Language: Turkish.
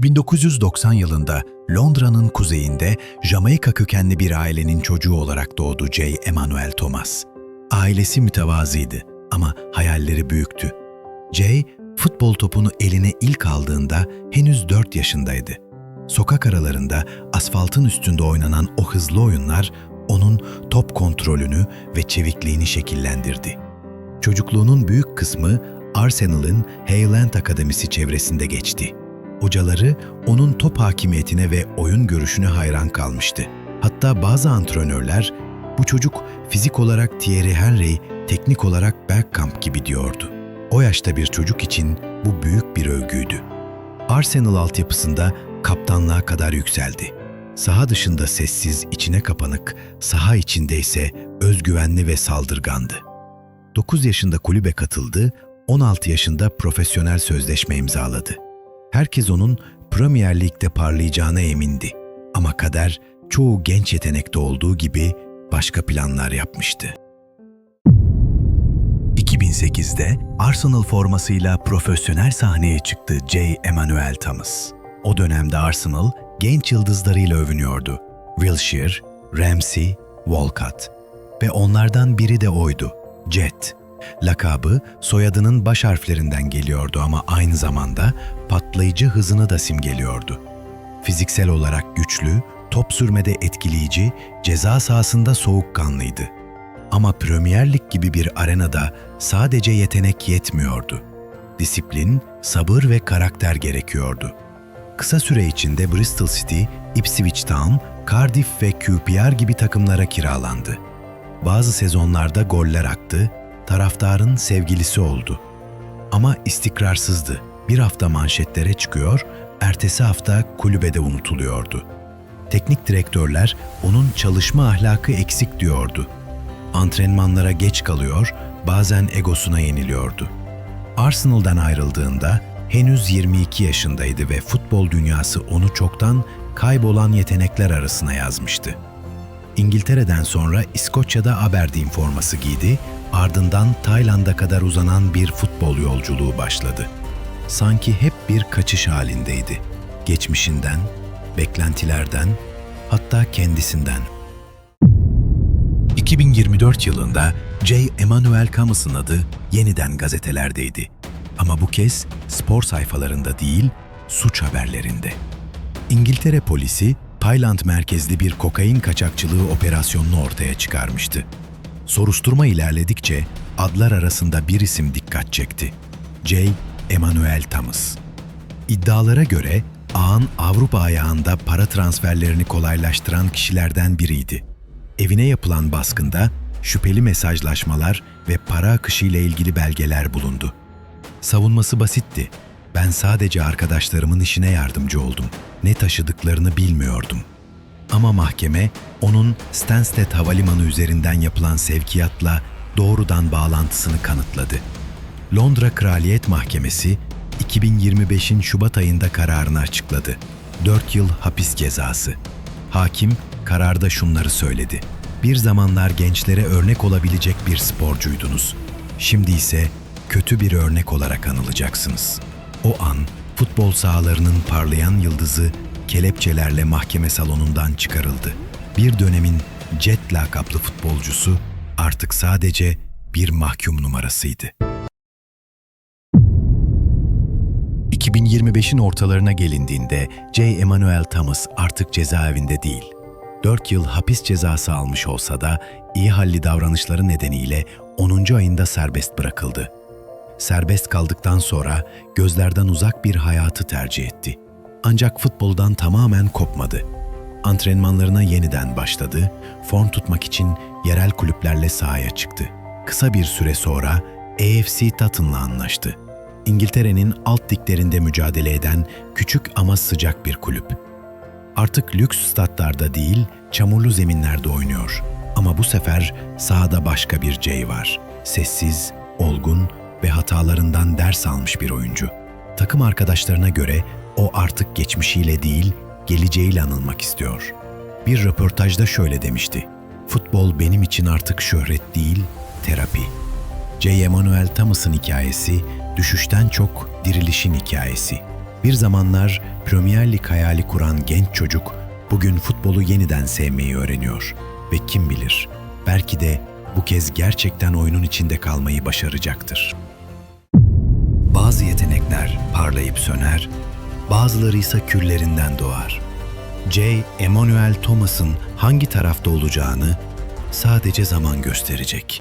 1990 yılında Londra'nın kuzeyinde Jamaika kökenli bir ailenin çocuğu olarak doğdu J. Emmanuel Thomas. Ailesi mütevazıydı ama hayalleri büyüktü. J, futbol topunu eline ilk aldığında henüz 4 yaşındaydı. Sokak aralarında asfaltın üstünde oynanan o hızlı oyunlar onun top kontrolünü ve çevikliğini şekillendirdi. Çocukluğunun büyük kısmı Arsenal'ın Highland Akademisi çevresinde geçti. Hocaları onun top hakimiyetine ve oyun görüşüne hayran kalmıştı. Hatta bazı antrenörler bu çocuk fizik olarak Thierry Henry, teknik olarak Bergkamp gibi diyordu. O yaşta bir çocuk için bu büyük bir övgüydü. Arsenal altyapısında kaptanlığa kadar yükseldi. Saha dışında sessiz, içine kapanık, saha içinde ise özgüvenli ve saldırgandı. 9 yaşında kulübe katıldı, 16 yaşında profesyonel sözleşme imzaladı. Herkes onun Premier Lig'de parlayacağına emindi. Ama kader çoğu genç yetenekte olduğu gibi başka planlar yapmıştı. 2008'de Arsenal formasıyla profesyonel sahneye çıktı J. Emmanuel Thomas. O dönemde Arsenal genç yıldızlarıyla övünüyordu. Wilshere, Ramsey, Walcott ve onlardan biri de oydu, Jet. Lakabı soyadının baş harflerinden geliyordu ama aynı zamanda patlayıcı hızını da simgeliyordu. Fiziksel olarak güçlü, top sürmede etkileyici, ceza sahasında soğukkanlıydı. Ama Premier Lig gibi bir arenada sadece yetenek yetmiyordu. Disiplin, sabır ve karakter gerekiyordu. Kısa süre içinde Bristol City, Ipswich Town, Cardiff ve QPR gibi takımlara kiralandı. Bazı sezonlarda goller attı, taraftarın sevgilisi oldu. Ama istikrarsızdı. Bir hafta manşetlere çıkıyor, ertesi hafta kulübede unutuluyordu. Teknik direktörler onun çalışma ahlakı eksik diyordu. Antrenmanlara geç kalıyor, bazen egosuna yeniliyordu. Arsenal'dan ayrıldığında henüz 22 yaşındaydı ve futbol dünyası onu çoktan kaybolan yetenekler arasına yazmıştı. İngiltere'den sonra İskoçya'da Aberdeen forması giydi, ardından Tayland'a kadar uzanan bir futbol yolculuğu başladı. Sanki hep bir kaçış halindeydi. Geçmişinden, beklentilerden, hatta kendisinden. 2024 yılında J. Emmanuel Camus'un adı yeniden gazetelerdeydi. Ama bu kez spor sayfalarında değil, suç haberlerinde. İngiltere polisi, Tayland merkezli bir kokain kaçakçılığı operasyonunu ortaya çıkarmıştı. Soruşturma ilerledikçe adlar arasında bir isim dikkat çekti. J. Emmanuel Thomas. İddialara göre ağın Avrupa ayağında para transferlerini kolaylaştıran kişilerden biriydi. Evine yapılan baskında şüpheli mesajlaşmalar ve para akışı ile ilgili belgeler bulundu. Savunması basitti. Ben sadece arkadaşlarımın işine yardımcı oldum. Ne taşıdıklarını bilmiyordum. Ama mahkeme onun Stansted Havalimanı üzerinden yapılan sevkiyatla doğrudan bağlantısını kanıtladı. Londra Kraliyet Mahkemesi 2025'in Şubat ayında kararını açıkladı. 4 yıl hapis cezası. Hakim kararda şunları söyledi. Bir zamanlar gençlere örnek olabilecek bir sporcuydunuz. Şimdi ise kötü bir örnek olarak anılacaksınız. O an futbol sahalarının parlayan yıldızı kelepçelerle mahkeme salonundan çıkarıldı. Bir dönemin Jet lakaplı futbolcusu artık sadece bir mahkum numarasıydı. 2025'in ortalarına gelindiğinde J. Emmanuel Thomas artık cezaevinde değil. 4 yıl hapis cezası almış olsa da iyi halli davranışları nedeniyle 10. ayında serbest bırakıldı. Serbest kaldıktan sonra gözlerden uzak bir hayatı tercih etti. Ancak futboldan tamamen kopmadı. Antrenmanlarına yeniden başladı, form tutmak için yerel kulüplerle sahaya çıktı. Kısa bir süre sonra AFC Tottenham'la anlaştı. İngiltere'nin alt liglerinde mücadele eden küçük ama sıcak bir kulüp. Artık lüks statlarda değil, çamurlu zeminlerde oynuyor. Ama bu sefer sahada başka bir Jay var. Sessiz, olgun ve hatalarından ders almış bir oyuncu. Takım arkadaşlarına göre o artık geçmişiyle değil, geleceğiyle anılmak istiyor. Bir röportajda şöyle demişti. Futbol benim için artık şöhret değil, terapi. J. Emmanuel Thomas'ın hikayesi düşüşten çok dirilişin hikayesi. Bir zamanlar Premier Lig hayali kuran genç çocuk bugün futbolu yeniden sevmeyi öğreniyor ve kim bilir belki de bu kez gerçekten oyunun içinde kalmayı başaracaktır. Bazı yetenekler parlayıp söner, bazıları ise küllerinden doğar. J. Emmanuel Thomas'ın hangi tarafta olacağını sadece zaman gösterecek.